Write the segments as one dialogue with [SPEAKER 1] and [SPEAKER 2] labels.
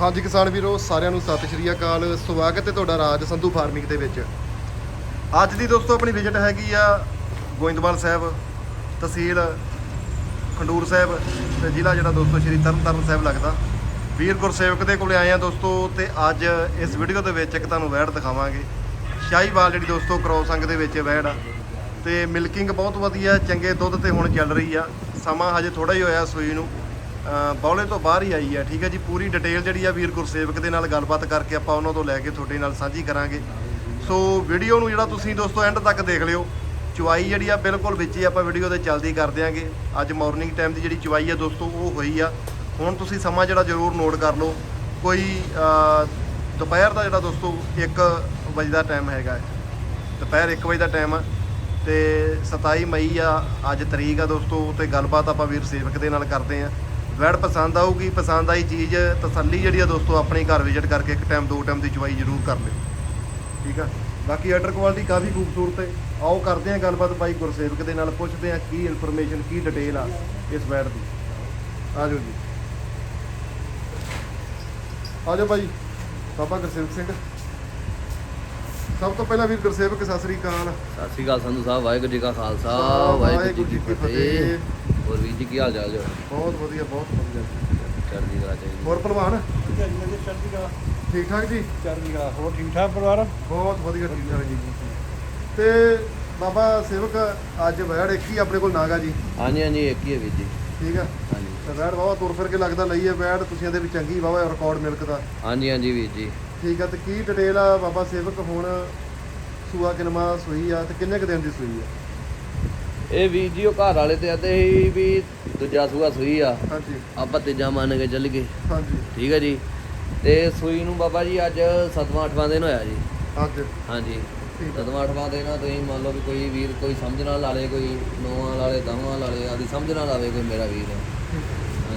[SPEAKER 1] ਹਾਂਜੀ ਕਿਸਾਨ ਵੀਰੋ, ਸਾਰਿਆਂ ਨੂੰ ਸਤਿ ਸ਼੍ਰੀ ਅਕਾਲ। ਸਵਾਗਤ ਹੈ ਤੁਹਾਡਾ ਰਾਜ ਸੰਧੂ ਫਾਰਮਿੰਗ ਦੇ ਵਿੱਚ। ਅੱਜ ਦੀ ਦੋਸਤੋ ਆਪਣੀ ਵਿਜ਼ਿਟ ਹੈਗੀ ਆ ਗੋਇੰਦਵਾਲ ਸਾਹਿਬ, ਤਹਿਸੀਲ ਖੰਡੂਰ ਸਾਹਿਬ ਤੇ ਜ਼ਿਲ੍ਹਾ ਜਿਹੜਾ ਦੋਸਤੋ ਸ਼੍ਰੀ ਤਰਨਤਾਰਨ ਸਾਹਿਬ ਲੱਗਦਾ। ਵੀਰ ਗੁਰਸੇਵਕ ਦੇ ਕੋਲੇ ਆਏ ਆ ਦੋਸਤੋ ਤੇ ਅੱਜ ਇਸ ਵੀਡੀਓ ਦੇ ਵਿੱਚ ਇੱਕ ਤੁਹਾਨੂੰ ਵੈੜ ਦਿਖਾਵਾਂਗੇ। ਸ਼ਾਹੀਵਾਲ ਜਿਹੜੀ ਦੋਸਤੋ ਕਰੋਸੰਗ ਦੇ ਵਿੱਚ ਵੈੜ ਆ ਤੇ ਮਿਲਕਿੰਗ ਬਹੁਤ ਵਧੀਆ, ਚੰਗੇ ਦੁੱਧ ਤੇ ਹੁਣ ਚੱਲ ਰਹੀ ਆ। ਸਮਾਂ ਹਜੇ ਥੋੜਾ ਹੀ ਹੋਇਆ ਸੂਈ ਨੂੰ। ਬੌਲੇ ਤੋਂ ਬਾਹਰ ਹੀ ਆਈ ਹੈ, ਠੀਕ ਹੈ ਜੀ। ਪੂਰੀ ਡਿਟੇਲ ਜਿਹੜੀ ਆ ਵੀਰ ਗੁਰਸੇਵਕ ਦੇ ਨਾਲ ਗੱਲਬਾਤ ਕਰਕੇ ਆਪਾਂ ਉਹਨਾਂ ਤੋਂ ਲੈ ਕੇ ਤੁਹਾਡੇ ਨਾਲ ਸਾਂਝੀ ਕਰਾਂਗੇ। ਸੋ ਵੀਡੀਓ ਨੂੰ ਜਿਹੜਾ ਤੁਸੀਂ ਦੋਸਤੋ ਐਂਡ ਤੱਕ ਦੇਖ ਲਿਓ। ਚੁਆਈ ਜਿਹੜੀ ਆ ਬਿਲਕੁਲ ਵਿੱਚ ਹੀ ਆਪਾਂ ਵੀਡੀਓ ਦੇ ਚਲਦੀ ਕਰ ਦਿਆਂਗੇ। ਅੱਜ ਮਾਰਨਿੰਗ ਟਾਈਮ ਦੀ ਜਿਹੜੀ ਚੁਆਈ ਆ ਦੋਸਤੋ, ਉਹ ਹੋਈ ਆ। ਹੁਣ ਤੁਸੀਂ ਸਮਾਂ ਜਿਹੜਾ ਜ਼ਰੂਰ ਨੋਟ ਕਰ ਲਓ। ਕੋਈ ਦੁਪਹਿਰ ਦਾ ਜਿਹੜਾ ਦੋਸਤੋ 1 ਵਜੇ ਦਾ ਟਾਈਮ ਹੈਗਾ ਦੁਪਹਿਰ 1 ਵਜੇ ਦਾ ਟਾਈਮ ਆ। ਤੇ 27 ਮਈ ਆ, ਅੱਜ ਤਰੀਕ ਆ ਦੋਸਤੋ, ਤੇ ਗੱਲਬਾਤ ਆਪਾਂ ਵੀਰ ਸੇਵਕ ਦੇ ਨਾਲ ਕਰਦੇ ਆ। ਵੈੜ ਪਸੰਦ ਆਊਗੀ ਪਸੰਦ ਆਈ ਚੀਜ਼ ਤਸੱਲੀ ਜਿਹੜੀ ਆ ਦੋਸਤੋ ਆਪਣੇ ਘਰ ਵਿਜ਼ਿਟ ਕਰਕੇ ਇੱਕ ਟਾਈਮ ਦੋ ਟਾਈਮ ਦੀ ਚੁਆਈ ਜ਼ਰੂਰ ਕਰ ਲਿਓ। ਠੀਕ ਆ? ਬਾਕੀ ਆਰਡਰ ਕੁਆਲਿਟੀ ਕਾਫੀ ਖੂਬਸੂਰਤ ਹੈ ਆਓ ਕਰਦੇ ਆ ਗੱਲਬਾਤ ਬਾਈ ਗੁਰਸੇਵਕ ਦੇ ਨਾਲ ਪੁੱਛਦੇ ਆ ਕੀ ਇਨਫੋਰਮੇਸ਼ਨ ਕੀ ਡਿਟੇਲ ਆ ਇਸ ਵੈੜ ਦੀ। ਆ ਜਾਓ ਜੀ। ਆ ਜਾਓ ਬਾਈ। ਬਾਬਾ ਗੁਰਸੇਵਕ ਸਿੰਘ। ਸਭ ਤੋਂ ਪਹਿਲਾਂ ਵੀਰ ਗੁਰਸੇਵਕ ਸਤਿ ਸ੍ਰੀ ਅਕਾਲ।
[SPEAKER 2] ਸਤਿ ਸ਼੍ਰੀ ਅਕਾਲ ਸੰਧੂ ਸਾਹਿਬ ਵਾਹਿਗੁਰੂ ਜੀ ਕਾ ਖਾਲਸਾ ਵਾਹਿਗੁਰੂ ਜੀ ਕੀ ਫਤਿਹ। ਹੋਰ ਵੀਰ ਜੀ ਕੀ ਹਾਲ ਚਾਲ ਜੋ?
[SPEAKER 1] ਬਹੁਤ ਵਧੀਆ ਬਹੁਤ ਵਧੀਆ।
[SPEAKER 2] ਚੜ੍ਹਦੀ ਕਲਾ ਚਾਹੀਦੀ
[SPEAKER 1] ਹੋਰ ਭਲਵਾਨ
[SPEAKER 3] ਚੜ੍ਹਦੀ ਕਲਾ
[SPEAKER 1] ਠੀਕ ਠਾਕ ਜੀ?
[SPEAKER 3] ਚੜ੍ਹਦੀ ਕਲਾ ਹੋਰ ਠੀਕ ਠਾਕ ਪਰਿਵਾਰ?
[SPEAKER 1] ਬਹੁਤ ਵਧੀਆ ਠੀਕ ਠਾਕ ਜੀ। ਤੇ ਬਾਬਾ ਸੇਵਕ ਅੱਜ ਵੈੜ ਇੱਕ ਹੀ ਆਪਣੇ ਕੋਲ ਨਾਗਾ ਜੀ।
[SPEAKER 2] ਹਾਂਜੀ ਹਾਂਜੀ ਇੱਕ ਹੀ ਹੈ ਵੀਰ ਜੀ।
[SPEAKER 1] ਠੀਕ ਆ?
[SPEAKER 2] ਹਾਂਜੀ।
[SPEAKER 1] ਤੇ ਵੈੜ ਵਾਵਾ ਤੁਰ ਫਿਰ ਕੇ ਲੱਗਦਾ ਲਈ ਹੈ ਵੈੜ ਤੁਸੀਂ ਇਹਦੇ ਵੀ ਚੰਗੀ ਵਾਵਾ ਰਿਕਾਰਡ ਮਿਲਕ ਦਾ।
[SPEAKER 2] ਹਾਂਜੀ ਹਾਂਜੀ ਵੀਰ ਜੀ।
[SPEAKER 1] ਠੀਕ ਆ ਤੇ ਕੀ ਡਿਟੇਲ ਆ ਬਾਬਾ ਸੇਵਕ ਹੁਣ ਸੂਆ ਕਿਨਮਾ ਸੂਈ ਆ ਤੇ ਕਿੰਨੇ ਕੁ ਦਿਨ ਦੀ ਸੂਈ ਆ?
[SPEAKER 2] ਇਹ ਵੀਰ ਜੀ ਉਹ ਘਰ ਵਾਲੇ ਤੇ ਆਦੇ ਸੀ ਵੀ ਦੂਜਾ ਸੂਆ ਸੂਈ ਆ।
[SPEAKER 1] ਹਾਂਜੀ।
[SPEAKER 2] ਆਪਾਂ ਤੀਜਾ ਮੰਨ ਕੇ ਚੱਲ ਗਏ।
[SPEAKER 1] ਹਾਂਜੀ।
[SPEAKER 2] ਠੀਕ ਹੈ ਜੀ। ਤੇ ਸੂਈ ਨੂੰ ਬਾਬਾ ਜੀ ਅੱਜ ਸਤਵਾਂ ਅੱਠਵਾਂ ਦਿਨ ਹੋਇਆ ਜੀ।
[SPEAKER 1] ਅੱਜ
[SPEAKER 2] ਹਾਂਜੀ। ਸਤਵਾਂ ਅੱਠਵਾਂ ਦਿਨ ਆ ਤੁਸੀਂ ਮੰਨ ਲਓ ਵੀ ਕੋਈ ਵੀਰ ਕੋਈ ਸਮਝ ਨਾਲ ਲਾ ਲੇ ਕੋਈ ਨੌਵਾਂ ਲਾ ਲੇ ਦਹਾਂ ਲਾ ਲੇ ਆਦੀ ਸਮਝ ਨਾਲ ਲਾਵੇ ਕੋਈ ਮੇਰਾ ਵੀਰ।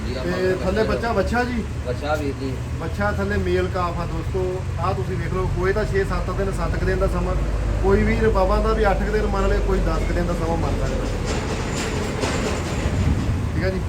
[SPEAKER 1] ਤੇ ਥੱਲੇ ਬੱਚਾ ਬੱਚਾ ਜੀ?
[SPEAKER 2] ਬੱਚਾ ਵੀਰ ਜੀ।
[SPEAKER 1] ਬੱਚਾ ਥੱਲੇ ਮੇਲ ਕਾਫ ਆ ਦੋਸਤੋ ਆ ਤੁਸੀਂ ਵੇਖ ਲਓ ਕੋਈ ਤਾਂ 6-7 ਦਿਨ 7 ਕੁ ਦਿਨ ਦਾ ਸਮਾਂ ਕੋਈ ਵੀ ਬਾਬਾ ਦਾ ਵੀ 8 ਕੁ ਦਿਨ ਮੰਨ ਲਏ ਕੋਈ 10 ਕੁ ਦਿਨ ਦਾ ਸਮਾਂ ਮੰਨ ਸਕਦਾ ਠੀਕ ਹੈ ਜੀ?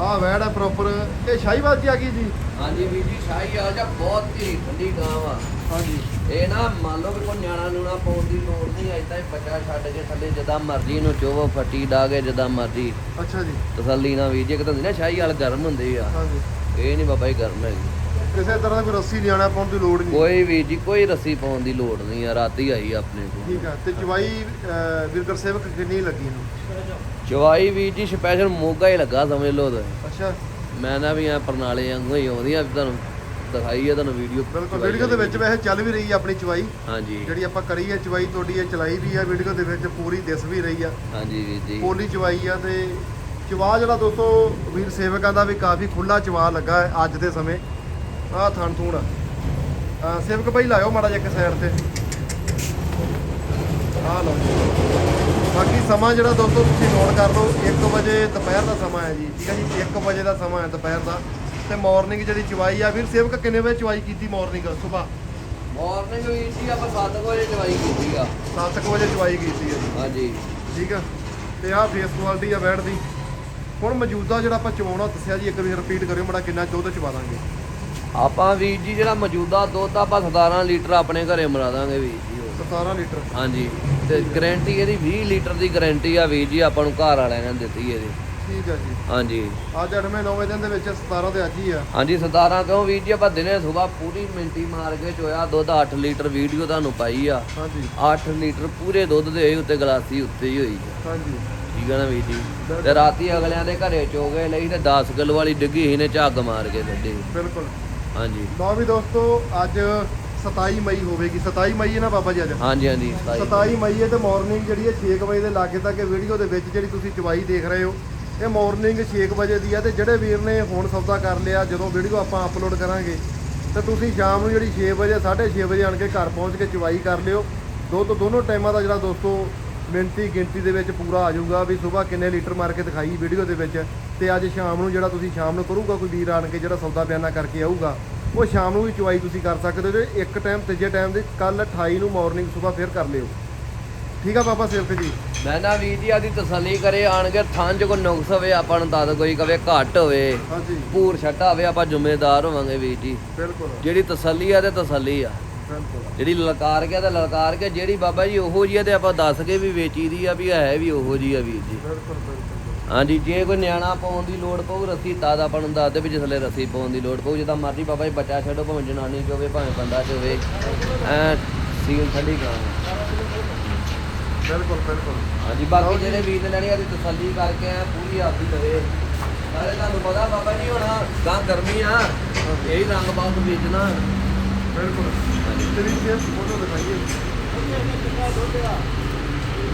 [SPEAKER 1] ਆ ਵੈੜ ਆ ਪ੍ਰੋਪਰ ਇਹ ਸ਼ਾਹੀਵਾਲ ਜੀ ਆ ਗਈ ਜੀ?
[SPEAKER 2] ਹਾਂਜੀ ਵੀਰ ਜੀ ਸ਼ਾਹੀ ਆ ਜਾ ਬਹੁਤ ਹੀ ਠੰਡੀ ਗਾਂ ਵਾ।
[SPEAKER 1] ਹਾਂਜੀ।
[SPEAKER 2] ਇਹ ਨਾ ਮੰਨ ਲਓ ਵੀ ਕੋਈ ਨਿਆਣਾ ਨੂਣਾ ਪਾਉਣ ਦੀ ਲੋੜ ਨਹੀਂ ਐਦਾਂ ਹੀ ਬੱਚਾ ਛੱਡ ਕੇ ਥੱਲੇ ਜਦਾਂ ਮਰਜ਼ੀ ਨੂੰ ਚੋਵੋ ਫੱਟੀ ਡਾ ਕੇ ਜਦਾਂ ਮਰਜ਼ੀ।
[SPEAKER 1] ਅੱਛਾ ਜੀ।
[SPEAKER 2] ਤਸੱਲੀ ਨਾਲ ਵੀਰ ਜੀ ਇੱਕ ਤਾਂ ਹੁੰਦੀ ਨਾ ਸ਼ਾਹੀ ਵਾਲ ਗਰਮ ਹੁੰਦੇ ਆ।
[SPEAKER 1] ਹਾਂਜੀ।
[SPEAKER 2] ਇਹ ਨਹੀਂ ਬਾਬਾ ਜੀ ਗਰਮ ਹੈਗੀ।
[SPEAKER 1] ਕਿਸੇ ਤਰ੍ਹਾਂ ਦਾ ਕੋਈ ਰੱਸੀ ਨਿਆਣਾ ਪਾਉਣ ਦੀ ਲੋੜ ਨਹੀਂ।
[SPEAKER 2] ਕੋਈ ਵੀਰ ਜੀ ਕੋਈ ਰੱਸੀ ਪਾਉਣ ਦੀ ਲੋੜ ਨਹੀਂ ਆ ਰਾਤੀ ਆਈ ਆਪਣੇ ਕੋਲ।
[SPEAKER 1] ਠੀਕ ਆ ਤੇ ਚਵਾਈ ਵੀਰਗਰ ਸੇਵਕ ਕਿੰਨੀ ਲੱਗੀ ਨੂੰ
[SPEAKER 2] ਚਵਾਈ ਵੀਰ ਜੀ ਸਪੈਸ਼ਲ ਮੋਗਾ ਹੀ ਲੱਗਾ ਸਮਝ ਲਓ ਤੇ।
[SPEAKER 1] ਅੱਛਾ।
[SPEAKER 2] ਮੈਂ ਨਾ ਵੀ ਆ ਪਰਨਾਲੇ ਵਾਂਗੂ ਹੀ ਆਉਂਦੀਆਂ ਵੀ ਤੁਹਾਨੂੰ ਦਿਖਾਈ ਆ ਤੁਹਾਨੂੰ ਵੀਡੀਓ
[SPEAKER 1] ਬਿਲਕੁਲ ਵੀਡੀਓ ਦੇ ਵਿੱਚ ਵੈਸੇ ਚੱਲ ਵੀ ਰਹੀ ਆ ਆਪਣੀ ਚਵਾਈ
[SPEAKER 2] ਹਾਂਜੀ।
[SPEAKER 1] ਜਿਹੜੀ ਆਪਾਂ ਕਰੀ ਹੈ ਚਵਾਈ ਤੁਹਾਡੀ ਇਹ ਚਲਾਈ ਵੀ ਆ ਵੀਡੀਓ ਦੇ ਵਿੱਚ ਪੂਰੀ ਦਿਸ ਵੀ ਰਹੀ ਆ।
[SPEAKER 2] ਹਾਂਜੀ ਵੀਰ ਜੀ।
[SPEAKER 1] ਪੋਲੀ ਚਵਾਈ ਆ ਤੇ ਚਵਾ ਜਿਹੜਾ ਦੋਸਤੋ ਵੀਰ ਸੇਵਕਾਂ ਦਾ ਵੀ ਕਾਫੀ ਖੁੱਲਾ ਚਵਾ ਲੱਗਾ ਹੈ ਅੱਜ ਦੇ ਸਮੇਂ। ਆਹ ਥਣ ਥੂਣ। ਆ ਸੇਵਕ ਭਾਈ ਲਾਇਓ ਮਾੜਾ ਜਿਹਾ ਇੱਕ ਸਾਈਡ ਤੇ। ਆਹ ਲਓ। ਬਾਕੀ ਸਮਾਂ ਜਿਹੜਾ ਦੋਸਤੋ ਤੁਸੀਂ ਨੋਟ ਕਰ ਲਓ 1 ਵਜੇ ਦੁਪਹਿਰ ਦਾ ਸਮਾਂ ਹੈ ਜੀ ਠੀਕ ਹੈ ਜੀ? 1 ਵਜੇ ਦਾ ਸਮਾਂ ਹੈ ਦੁਪਹਿਰ ਦਾ। ਤੇ ਮਾਰਨਿੰਗ ਜਿਹੜੀ ਚਵਾਈ ਆ ਵੀਰ ਸੇਵਕ ਕਿੰਨੇ ਵਜੇ ਚਵਾਈ ਕੀਤੀ ਮਾਰਨਿੰਗ ਸਵੇਰ
[SPEAKER 2] ਮਾਰਨਿੰਗ ਵੀਰ ਜੀ ਆਪਾਂ 7 ਵਜੇ ਚਵਾਈ ਕੀਤੀ ਆ।
[SPEAKER 1] 7 ਵਜੇ ਚਵਾਈ ਕੀਤੀ ਹੈ ਜੀ।
[SPEAKER 2] ਹਾਂਜੀ।
[SPEAKER 1] ਠੀਕ ਆ? ਤੇ ਆਹ ਫੇਸ ਕੁਆਲਿਟੀ ਆ ਬੈਡ ਦੀ। ਹੁਣ ਮੌਜੂਦਾ ਜਿਹੜਾ ਆਪਾਂ ਚਵਾਉਣਾ ਦੱਸਿਆ ਜੀ ਇੱਕ ਵਾਰੀ ਰਿਪੀਟ ਕਰਿਓ ਮੜਾ ਕਿੰਨਾ ਦੁੱਧ ਚਵਾ ਦਾਂਗੇ।
[SPEAKER 2] ਆਪਾਂ ਵੀਰ ਜੀ ਜਿਹੜਾ ਮੌਜੂਦਾ ਦੁੱਧ ਆਪਾਂ 17 ਲੀਟਰ ਆਪਣੇ ਘਰੇ ਮਿਲਾ ਦਾਂਗੇ ਵੀਰ ਜੀ ਉਹ।
[SPEAKER 1] 17 ਲੀਟਰ?
[SPEAKER 2] ਹਾਂਜੀ ਤੇ ਗਾਰੰਟੀ ਇਹਦੀ 20 ਲੀਟਰ ਦੀ ਗਾਰੰਟੀ ਆ ਵੀਰ ਜੀ ਆਪਾਂ ਨੂੰ ਘਰ ਵਾਲਿਆਂ ਨੇ ਦਿੱਤੀ ਇਹਦੀ।
[SPEAKER 1] ਠੀਕ ਆ ਜੀ।
[SPEAKER 2] ਹਾਂਜੀ।
[SPEAKER 1] ਅੱਜ 8ਵੇਂ 9ਵੇਂ ਦਿਨ ਦੇ ਵਿੱਚ 17 ਤੇ ਅੱਜ ਹੀ ਆ।
[SPEAKER 2] ਹਾਂਜੀ 17 ਕਿਉਂ ਵੀਰ ਜੀ ਆਪਾਂ ਦਿਨੇ ਸਵੇਰ ਪੂਰੀ ਮਿੰਟੀ ਮਾਰ ਕੇ ਚੋਇਆ ਦੁੱਧ 8 ਲੀਟਰ ਵੀਡੀਓ ਤੁਹਾਨੂੰ ਪਾਈ ਆ।
[SPEAKER 1] ਹਾਂਜੀ।
[SPEAKER 2] 8 ਲੀਟਰ ਪੂਰੇ ਦੁੱਧ ਦੇ ਉੱਤੇ ਗਲਾਸੀ ਉੱਤੇ ਹੀ ਹੋਈ।
[SPEAKER 1] ਹਾਂਜੀ।
[SPEAKER 2] ਠੀਕ ਆ ਨਾ ਵੀਰ ਜੀ? ਤੇ ਰਾਤੀ ਅਗਲਿਆਂ ਦੇ ਘਰੇ ਚੋ ਗਏ ਲਈ ਤੇ 10 ਕਿਲੋ ਵਾਲੀ ਡਿੱਗੀ ਸੀ ਨੇ ਝੱਗ ਮਾਰ ਕੇ ਕੱਢੀ
[SPEAKER 1] ਬਿਲਕੁਲ।
[SPEAKER 2] ਹਾਂਜੀ।
[SPEAKER 1] ਲਓ ਵੀ ਦੋਸਤੋ ਅੱਜ 27 ਮਈ ਹੋਵੇਗੀ। 27 ਮਈ ਹੈ ਨਾ ਬਾਬਾ ਜੀ ਅੱਜ?
[SPEAKER 2] ਹਾਂਜੀ ਹਾਂਜੀ
[SPEAKER 1] 27 ਮਈ। ਹੈ ਤੇ ਮਾਰਨਿੰਗ ਜਿਹੜੀ ਹੈ 6 ਵਜੇ ਦੇ ਲਾਗੇ ਤੱਕ ਵੀਡੀਓ ਦੇ ਵਿੱਚ ਜਿਹੜੀ ਤੁਸੀਂ ਚਵਾਈ ਦੇਖ ਰਹੇ ਹੋ ਇਹ ਮਾਰਨਿੰਗ 6 ਵਜੇ ਦੀ ਹੈ ਤੇ ਜਿਹੜੇ ਵੀਰ ਨੇ ਹੁਣ ਸੌਦਾ ਕਰ ਲਿਆ ਜਦੋਂ ਵੀਡੀਓ ਆਪਾਂ ਅਪਲੋਡ ਕਰਾਂਗੇ ਤੇ ਤੁਸੀਂ ਸ਼ਾਮ ਨੂੰ ਜਿਹੜੀ 6 ਵਜੇ 6:30 ਵਜੇ ਆਣ ਕੇ ਘਰ ਪਹੁੰਚ ਕੇ ਚਵਾਈ ਕਰ ਲਿਓ। ਦੋ ਤੋਂ ਦੋਨੋਂ ਟਾਈਮਾਂ ਦਾ ਜਿਹੜਾ ਦੋਸਤੋ ਮਿੰਟੀ ਗਿਣਤੀ ਦੇ ਵਿੱਚ ਪੂਰਾ ਆ ਜਾਊਗਾ ਵੀ ਸਵੇਰ ਕਿੰਨੇ ਲੀਟਰ ਮਾਰ ਕੇ ਦਿਖਾਈ ਵੀਡੀਓ ਦੇ ਵਿੱਚ। ਤੇ ਅੱਜ ਸ਼ਾਮ ਨੂੰ ਜਿਹੜਾ ਤੁਸੀਂ ਸ਼ਾਮ ਨੂੰ ਕਰੂਗਾ ਕੋਈ ਵੀਰ ਆਣ ਕੇ ਜਿਹੜਾ ਸੌਦਾ ਬਿਆਨਾ ਕਰਕੇ ਆਊਗਾ ਉਹ ਸ਼ਾਮ ਨੂੰ ਵੀ ਚਵਾਈ ਤੁਸੀਂ ਕਰ ਸਕਦੇ ਹੋ ਤੇ ਇੱਕ ਟਾਈਮ ਤੀਜੇ ਟਾਈਮ ਦੇ ਕੱਲ 28 ਨੂੰ ਮਾਰਨਿੰਗ ਸਵੇਰ ਫੇਰ ਕਰ ਲਿਓ। ਠੀਕ ਆ ਬਾਬਾ ਸੇਵਕ ਜੀ?
[SPEAKER 2] ਮੈਂ ਨਾ ਵੀਰ ਜੀ ਆਦੀ ਤਸੱਲੀ ਕਰੇ ਆਣ ਕੇ ਥਾਂ 'ਚ ਕੋਈ ਨੁਕਸ ਹੋਵੇ ਆਪਾਂ ਨੂੰ ਦੱਸ ਕੋਈ ਕਵੇ ਘੱਟ ਹੋਵੇ
[SPEAKER 1] ਹਾਂਜੀ।
[SPEAKER 2] ਪੂਰ ਛੱਟਾ ਹੋਵੇ ਆਪਾਂ ਜ਼ਿੰਮੇਦਾਰ ਹੋਵਾਂਗੇ ਵੀਰ ਜੀ।
[SPEAKER 1] ਬਿਲਕੁਲ।
[SPEAKER 2] ਜਿਹੜੀ ਤਸੱਲੀ ਆ ਤੇ ਤਸੱਲੀ ਆ। ਜਿਹੜੀ ਲਲਕਾਰ ਕੇ ਤੇ ਲਲਕਾਰ ਕੇ ਜਿਹੜੀ ਬਾਬਾ ਜੀ ਉਹੋ ਜੀ ਆ ਤੇ ਆਪਾਂ ਦੱਸ ਕੇ ਵੀ ਵੇਚੀ ਦੀ ਆ ਵੀ ਹੈ ਵੀ ਉਹੋ ਜੀ ਆ ਵੀਰ ਜੀ।
[SPEAKER 1] ਬਿਲਕੁਲ ਬਿਲਕੁਲ।
[SPEAKER 2] ਹਾਂਜੀ ਜੇ ਕੋਈ ਨਿਆਣਾ ਪਾਉਣ ਦੀ ਲੋੜ ਪਊ ਰੱਸੀ ਤਾਂ ਆਪਾਂ ਨੂੰ ਦੱਸ ਦੇ ਵੀ ਜਿਸਲੇ ਰੱਸੀ ਪਾਉਣ ਦੀ ਲੋੜ ਪਊ ਜਿੱਦਾਂ ਮਰਜ਼ੀ ਬਾਬਾ ਜੀ ਬੱਚਾ ਛੱਡੋ ਭਾਵੇਂ ਜਨਾਨੀ ਚ ਹੋਵੇ ਭਾਵੇਂ ਬੰਦਾ ਚ ਹੋਵੇ ਐ ਸੀਲ ਠੰਡੀ ਕਰਾਂਗੇ
[SPEAKER 1] ਬਿਲਕੁਲ ਬਿਲਕੁਲ।
[SPEAKER 2] ਹਾਂਜੀ ਬਾਕੀ ਜਿਹੜੇ ਵੀਰ ਨੇ ਲੈਣੀ ਆ ਦੀ ਤਸੱਲੀ ਕਰਕੇ ਆ ਪੂਰੀ ਆਪਦੀ ਲਵੇ ਨਾਲੇ ਤੁਹਾਨੂੰ ਪਤਾ ਬਾਬਾ ਜੀ ਹੁਣ ਗਾਂ ਗਰਮੀ ਆ ਇਹੀ ਰੰਗ ਬਾਗ ਵੇਚਣਾ।
[SPEAKER 1] ਬਿਲਕੁਲ। ਤੇਰੀ ਫੇਰ ਫੋਟੋ ਦਿਖਾਈਏ।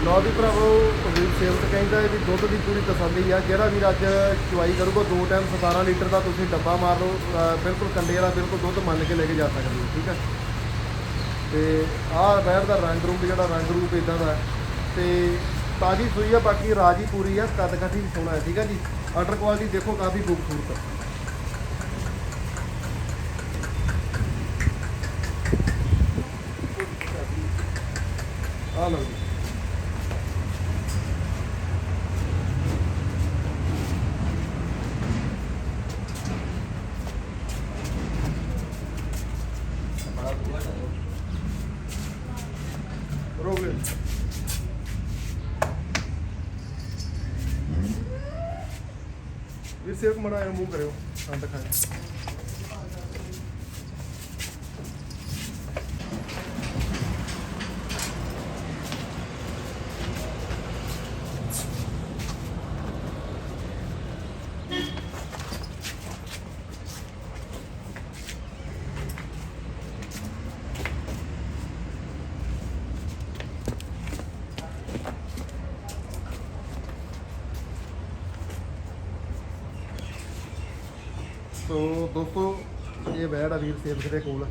[SPEAKER 1] ਲੋ ਵੀ ਭਰਾਵੋ ਵੀਰ ਸੇਵਕ ਕਹਿੰਦਾ ਹੈ ਵੀ ਦੁੱਧ ਦੀ ਪੂਰੀ ਤਸੱਲੀ ਆ। ਜਿਹੜਾ ਵੀਰ ਅੱਜ ਚੁਆਈ ਕਰੂਗਾ, ਦੋ ਟਾਈਮ 17 ਲੀਟਰ ਦਾ ਤੁਸੀਂ ਡੱਬਾ ਮਾਰ ਲਓ ਅਹ ਬਿਲਕੁਲ ਕੰਡੇ ਵਾਲਾ ਬਿਲਕੁਲ ਦੁੱਧ ਮੰਨ ਕੇ ਲੈ ਕੇ ਜਾ ਸਕਦੇ ਹੋ, ਠੀਕ ਹੈ ਤੇ ਆਹ ਬੈੜ ਦਾ ਰੰਗ ਰੂਪ, ਜਿਹੜਾ ਰੰਗ ਰੂਪ ਇਦਾਂ ਦਾ ਹੈ। ਤੇ ਤਾਜੀ ਸੂਈ ਆ, ਬਾਕੀ ਰਾਜੀ ਪੂਰੀ ਆ ਕੱਦ ਕਾਠੀ ਸੋਹਣਾ ਹੈ, ਠੀਕ ਹੈ ਜੀ? ਆਰਡਰ ਕੁਆਲਿਟੀ ਦੇਖੋ, ਕਾਫੀ ਖੂਬਸੂਰਤ ਹੈ। ਆ ਲਓ ਜੀ ਰੋਗੇ ਵੀਰ ਸੇਵਕ ਮੜਾ ਮੂੰਹ ਕਰਿਓ ਹਾਂ ਦਿਖਾਓ ਸੋ ਦੋਸਤੋ, ਇਹ ਬੈੜ ਆ ਵੀਰ ਸੇਵਕ ਦੇ ਕੋਲ।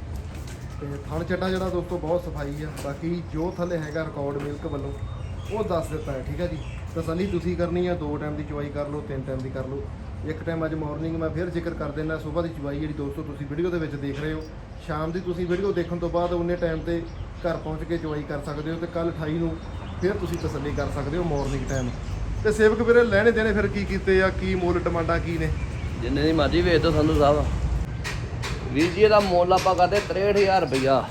[SPEAKER 1] ਤੇ ਥਣ ਚੱਡਾ ਜਿਹੜਾ ਦੋਸਤੋ, ਬਹੁਤ ਸਫ਼ਾਈ ਆ। ਬਾਕੀ ਜੋ ਥੱਲੇ ਹੈਗਾ ਰਿਕਾਰਡ ਮਿਲਕ ਵੱਲੋਂ, ਉਹ ਦੱਸ ਦਿੱਤਾ ਹੈ, ਠੀਕ ਹੈ ਜੀ? ਤਸੱਲੀ ਤੁਸੀਂ ਕਰਨੀ ਆ, ਦੋ ਟਾਈਮ ਦੀ ਚੁਆਈ ਕਰ ਲਓ, ਤਿੰਨ ਟਾਈਮ ਦੀ ਕਰ ਲਓ। ਇੱਕ ਟਾਈਮ ਅੱਜ ਮਾਰਨਿੰਗ ਮੈਂ ਫਿਰ ਜ਼ਿਕਰ ਕਰ ਦਿੰਦਾ, ਸਵੇਰ ਦੀ ਚੁਆਈ ਜਿਹੜੀ ਦੋਸਤੋ, ਤੁਸੀਂ ਵੀਡੀਓ ਦੇ ਵਿੱਚ ਦੇਖ ਰਹੇ ਹੋ। ਸ਼ਾਮ ਦੀ ਤੁਸੀਂ ਵੀਡੀਓ ਦੇਖਣ ਤੋਂ ਬਾਅਦ ਉਹਨੇ ਟਾਈਮ ਤੇ ਘਰ ਪਹੁੰਚ ਕੇ ਚੁਆਈ ਕਰ ਸਕਦੇ ਹੋ ਤੇ ਕੱਲ 28 ਨੂੰ ਫਿਰ ਤੁਸੀਂ ਤਸੱਲੀ ਕਰ ਸਕਦੇ ਹੋ ਮਾਰਨਿੰਗ ਟਾਈਮ ਤੇ ਸੇਵਕ ਵੀਰੇ ਲੈਣੇ ਦੇਣੇ ਫਿਰ ਕੀ ਕੀਤੇ ਆ? ਕੀ ਮੁੱਲ, ਡਿਮਾਂਡਾਂ ਕੀ ਨੇ?
[SPEAKER 2] ਜਿੰਨੇ ਦੀ ਮਰਜ਼ੀ ਵੇਚ ਦੋ ਸੰਧੂ ਸਾਹਿਬ। ਵੀਰ ਜੀ ਇਹਦਾ ਮੁੱਲ ਆਪਾਂ ਕਰਦੇ 63000 ਰੁਪਇਆ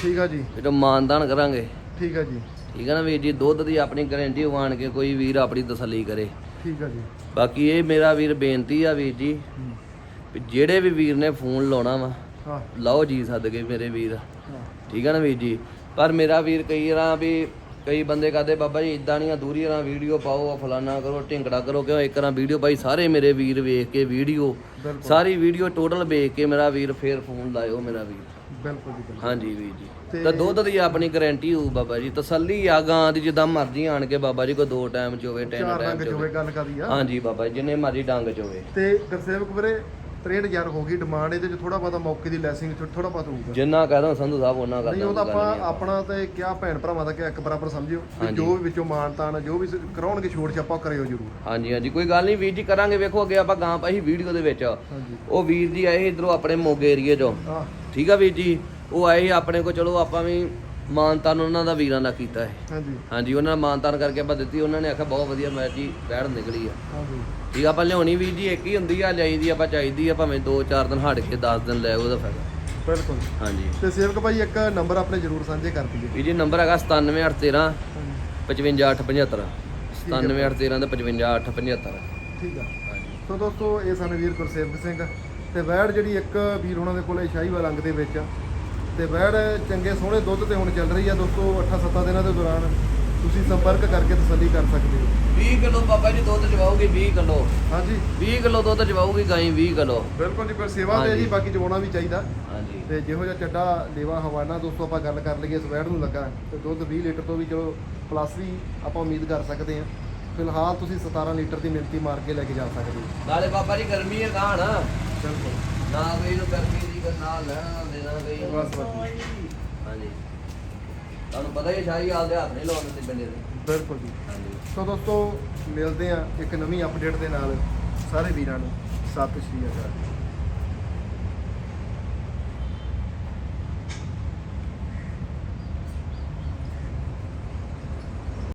[SPEAKER 1] ਠੀਕ ਆ ਜੀ।
[SPEAKER 2] ਇਹਦਾ ਮਾਨਦਾਨ ਕਰਾਂਗੇ।
[SPEAKER 1] ਠੀਕ ਆ ਜੀ।
[SPEAKER 2] ਠੀਕ ਹੈ ਨਾ ਵੀਰ ਜੀ ਦੁੱਧ ਦੀ ਆਪਣੀ ਗਾਰੰਟੀ ਵਾਣ ਕੇ ਕੋਈ ਵੀਰ ਆਪਣੀ ਤਸੱਲੀ ਕਰੇ।
[SPEAKER 1] ਠੀਕ ਆ ਜੀ।
[SPEAKER 2] ਬਾਕੀ ਇਹ ਮੇਰਾ ਵੀਰ ਬੇਨਤੀ ਆ ਵੀਰ ਜੀ ਜਿਹੜੇ ਵੀ ਵੀਰ ਨੇ ਫੋਨ ਲਾਉਣਾ ਵਾ ਲਾਓ ਜੀ ਸਦਕੇ ਮੇਰੇ ਵੀਰ। ਠੀਕ ਹੈ ਨਾ ਵੀਰ ਜੀ ਪਰ ਮੇਰਾ ਵੀਰ ਕਈ ਵਾਰਾਂ ਵੀ ਕਈ ਬੰਦੇ ਕਹਦੇ ਬਾਬਾ ਜੀ ਇਦਾਂ ਨਹੀਂ ਆ ਦੂਰੀ ਰਾਂ ਵੀਡੀਓ ਪਾਓ ਆ ਫਲਾਨਾ ਕਰੋ ਢਿੰਗੜਾ ਕਰੋ ਕਿਉਂ ਇੱਕ ਰਾਂ ਵੀਡੀਓ ਭਾਈ ਸਾਰੇ ਮੇਰੇ ਵੀਰ ਵੇਖ ਕੇ ਵੀਡੀਓ ਸਾਰੀ ਵੀਡੀਓ ਟੋਟਲ ਵੇਖ ਕੇ ਮੇਰਾ ਵੀਰ ਫੇਰ ਫੋਨ ਲਾਇਓ ਮੇਰਾ ਵੀਰ।
[SPEAKER 1] ਬਿਲਕੁਲ ਜੀ ਬਿਲਕੁਲ।
[SPEAKER 2] ਹਾਂਜੀ ਵੀਰ ਜੀ।
[SPEAKER 1] ਤੇ-
[SPEAKER 2] ਦੁੱਧ ਦੀ ਆਪਣੀ ਗਾਰੰਟੀ ਹੋਊ ਬਾਬਾ ਜੀ ਤਸੱਲੀ ਆ ਗਾਂ ਦੀ ਜਿੱਦਾਂ ਮਰਜ਼ੀ ਆਣ ਕੇ ਬਾਬਾ ਜੀ ਕੋ ਦੋ ਟਾਈਮ ਚ ਹੋਵੇ ਤਿੰਨ
[SPEAKER 1] ਚਾਰ
[SPEAKER 2] ਟਾਈਮ
[SPEAKER 1] ਰੰਗ
[SPEAKER 2] ਚ
[SPEAKER 1] ਚ ਹੋਵੇ।
[SPEAKER 2] ਹੋਵੇ
[SPEAKER 1] ਗੱਲ ਕਰੀ ਆ।
[SPEAKER 2] ਹਾਂਜੀ ਬਾਬਾ ਜੀ ਜਿੰਨੇ ਮਰਜ਼ੀ ਡੰਗ ਚ ਹੋਵੇ।
[SPEAKER 1] ਤੇ ਗੁਰਸੇਵਕ ਵੀਰੇ 63000 ਹੋ ਗਈ ਡਿਮਾਂਡ ਇਹਦੇ ਚ ਥੋੜਾ ਬਹੁਤਾ ਮੌਕੇ ਦੀ ਲੈਸਿੰਗ ਥੋੜਾ ਬਹੁਤ ਹੋਊਗਾ।
[SPEAKER 2] ਜਿੰਨਾ ਕਹਦਾ ਸੰਧੂ ਸਾਹਿਬ ਉਹਨਾਂ
[SPEAKER 1] ਨਹੀਂ ਉਹ
[SPEAKER 2] ਕਰਦਾ
[SPEAKER 1] ਤਾਂ ਆਪਾਂ ਆਪਣਾ ਤੇ ਕਿਆ ਭੈਣ ਭਰਾਵਾਂ ਦਾ ਕਿਆ ਇੱਕ ਬਰਾਬਰ ਸਮਝਿਓ। ਵੀ। ਜੋ ਵੀ ਵਿੱਚੋਂ ਮਾਨਤਾਨ ਜੋ ਵੀ ਸ- ਕਰਾਉਣਗੇ ਛੋੜ ਛਾਪਾ ਕਰਿਓ ਜ਼ਰੂਰ।
[SPEAKER 2] ਹਾਂਜੀ ਹਾਂਜੀ ਕੋਈ ਗੱਲ ਨਹੀਂ ਵੀਰ ਜੀ ਕਰਾਂਗੇ ਵੇਖੋ ਅੱਗੇ ਆਪਾਂ ਗਾਂ ਪਾਈ ਵੀਡੀਓ ਦੇ ਵਿੱਚ। ਉਹ ਵੀਰ ਜੀ ਆਏ ਇਧਰੋਂ ਆਪਣੇ ਮੋਗੇ ਏਰੀਏ ਚੋਂ। ਠੀਕ ਆ ਵੀਰ ਜੀ? ਉਹ ਆਏ ਸੀ ਆਪਣੇ ਕੋ ਚਲੋ ਆਪਾਂ ਵੀ ਮਾਨਤਾਨ ਉਹਨਾਂ ਦਾ ਵੀਰਾਂ ਦਾ ਕੀਤਾ ਹੈ
[SPEAKER 1] ਹਾਂਜੀ।
[SPEAKER 2] ਹਾਂਜੀ ਉਹਨਾਂ ਨੇ ਮਾਨਤਾਨ ਕਰਕੇ ਆਪਾਂ ਦਿੱਤੀ ਉਹਨਾਂ ਨੇ ਆਖਿਆ ਬਹੁਤ ਵਧੀਆ ਮੈਚ ਜੀ ਬੈੜ ਨਿਕਲੀ ਆ।
[SPEAKER 1] ਹਾਂਜੀ।
[SPEAKER 2] ਠੀਕ ਆਪਾਂ ਲਿਆਉਣੀ ਵੀਰ ਜੀ ਇੱਕ ਹੀ ਹੁੰਦੀ ਆ ਲਿਆਈਦੀ ਆਪਾਂ ਚਾਹੀਦੀ ਆ ਭਾਵੇਂ 2-4 ਦਿਨ ਹਟ ਕੇ 10 ਦਿਨ ਲੈ ਉਹਦਾ ਫਾਇਦਾ।
[SPEAKER 1] ਬਿਲਕੁਲ।
[SPEAKER 2] ਹਾਂਜੀ।
[SPEAKER 1] ਤੇ ਸੇਵਕ ਭਾਈ ਇੱਕ ਨੰਬਰ ਆਪਣੇ ਜ਼ਰੂਰ ਸਾਂਝੇ ਕਰ ਦਈਏ।
[SPEAKER 2] ਵੀਰ ਜੀ ਨੰਬਰ ਹੈਗਾ 97813
[SPEAKER 1] ਹਾਂਜੀ।
[SPEAKER 2] 55875 97813 ਤੇ 55875
[SPEAKER 1] ਠੀਕ ਆ।
[SPEAKER 2] ਹਾਂਜੀ।
[SPEAKER 1] ਸੋ ਦੋਸਤੋ ਇਹ ਸਨ ਵੀਰ ਗੁਰਸੇਵਕ ਸਿੰਘ ਤੇ ਵੈੜ ਜਿਹੜੀ ਇੱਕ ਵੀਰ ਉਹਨਾਂ ਦੇ ਕੋਲੇ ਸ਼ਾਹੀਵਾਲ ਅੰਗ ਦੇ ਵਿੱਚ ਆ। ਤੇ ਵੈੜ ਚੰਗੇ ਸੋਹਣੇ ਦੁੱਧ ਤੇ ਹੁਣ ਚੱਲ ਰਹੀ ਆ ਦੋਸਤੋ 8-7 ਦਿਨਾਂ ਦੇ ਦੌਰਾਨ। ਤੁਸੀਂ ਸੰਪਰਕ ਕਰਕੇ ਤਸੱਲੀ ਕਰ ਸਕਦੇ ਹੋ।
[SPEAKER 2] 20 ਕਿਲੋ ਬਾਬਾ ਜੀ ਦੁੱਧ ਚਵਾਉਗੀ 20 ਕਿਲੋ।
[SPEAKER 1] ਹਾਂਜੀ।
[SPEAKER 2] 20 ਕਿਲੋ ਦੁੱਧ ਚਵਾਉਗੀ ਗਾਈ 20 ਕਿਲੋ।
[SPEAKER 1] ਬਿਲਕੁਲ ਜੀ ਪਰ ਸੇਵਾ ਤੇ ਜੀ। ਬਾਕੀ ਚਵਾਉਣਾ ਵੀ ਚਾਹੀਦਾ।
[SPEAKER 2] ਹਾਂਜੀ।
[SPEAKER 1] ਤੇ ਜਿਹੋ ਜਿਹਾ ਚੱਡਾ ਲੇਵਾ ਹਵਾਨਾ ਦੋਸਤੋ ਆਪਾਂ ਗੱਲ ਕਰ ਲਈਏ ਇਸ ਵੈੜ ਨੂੰ ਲੱਗਾ। ਤੇ ਦੁੱਧ 20 ਲੀਟਰ ਤੋਂ ਵੀ ਚਲੋ ਪਲੱਸ ਵੀ ਆਪਾਂ ਉਮੀਦ ਕਰ ਸਕਦੇ ਹਾਂ। ਫਿਲਹਾਲ ਤੁਸੀਂ 17 ਲੀਟਰ ਦੀ ਮਿਣਤੀ ਮਾਰ ਕੇ ਲੈ ਕੇ ਜਾ ਸਕਦੇ ਹੋ।
[SPEAKER 2] ਨਾਲੇ ਬਾਬਾ ਜੀ ਗਰਮੀ ਹੈ ਗਾਣ
[SPEAKER 1] ਬਿਲਕੁਲ।
[SPEAKER 2] ਨਾ ਕੋਈ ਨੂੰ ਗਰਮੀ ਦੀ ਗੱਲ ਨਾ ਲੈਣਾ ਦੇਣਾ ਕੋਈ
[SPEAKER 1] ਬਸ ਬਸ।
[SPEAKER 2] ਹਾਂਜੀ। ਤੁਹਾਨੂੰ ਪਤਾ ਹੀ ਸ਼ਾਹੀ ਹਾਲ ਦੇ ਹੱਥ ਨਹੀਂ ਲਾਉਣ ਦਿੱਤੇ ਬੰਦੇ ਦੇ।
[SPEAKER 1] ਬਿਲਕੁਲ ਜੀ।
[SPEAKER 2] ਹਾਂਜੀ।
[SPEAKER 1] ਸੋ ਦੋਸਤੋ ਮਿਲਦੇ ਆ ਇੱਕ ਨਵੀਂ ਅਪਡੇਟ ਦੇ ਨਾਲ ਸਾਰੇ ਵੀਰਾਂ ਨੂੰ। ਸਤਿ ਸ਼੍ਰੀ ਅਕਾਲ।